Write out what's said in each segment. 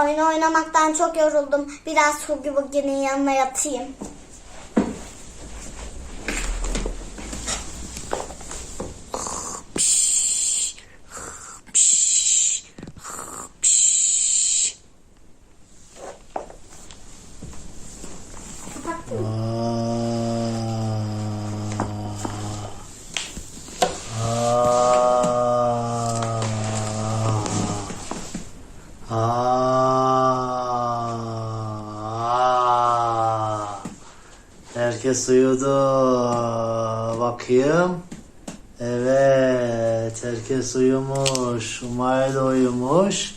oyun oynamaktan çok yoruldum. Biraz Hugi Bugi'nin yanına yatayım. Herkes uyudu. Bakayım. Evet, herkes uyumuş. Umay da uyumuş.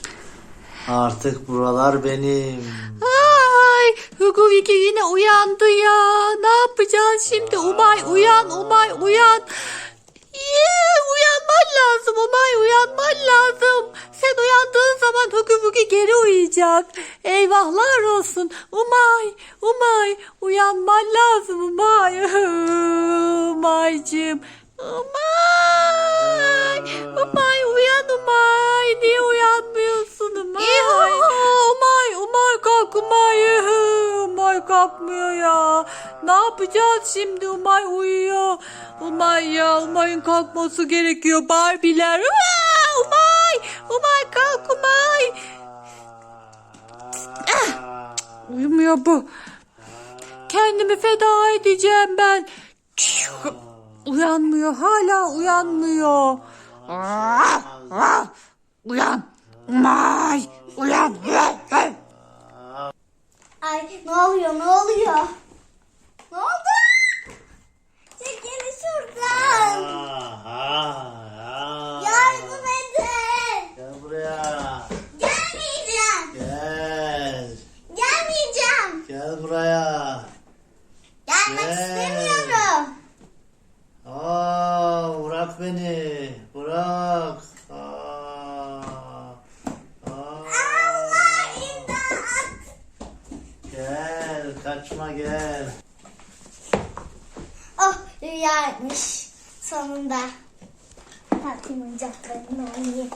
Artık buralar benim. Ay, Hugo Vicky yine uyandı ya. Ne yapacağız şimdi? Umay uyan, Umay uyan. Uyuyacak. Eyvahlar olsun. Umay, Umay, uyanman lazım Umay. Umaycığım. Umay, Umay uyan Umay. Niye uyanmıyorsun Umay? Umay, Umay kalk Umay. Umay kalkmıyor ya. Ne yapacağız şimdi? Umay uyuyor. Umay ya, Umay'ın kalkması gerekiyor. Barbiler. Umay, Umay kalk Umay. Uyumuyor bu. Kendimi feda edeceğim ben. Uyanmıyor, hala uyanmıyor. Uyan. Umay, uyan. Ay ne oluyor ne oluyor? Gel buraya. Gelmek Gel. istemiyorum. Aa, bırak beni. Bırak. Aa. Aa. Allah imdat. Gel, kaçma gel. Oh rüyaymış sonunda. Bakayım oyuncaklarımla oynayayım.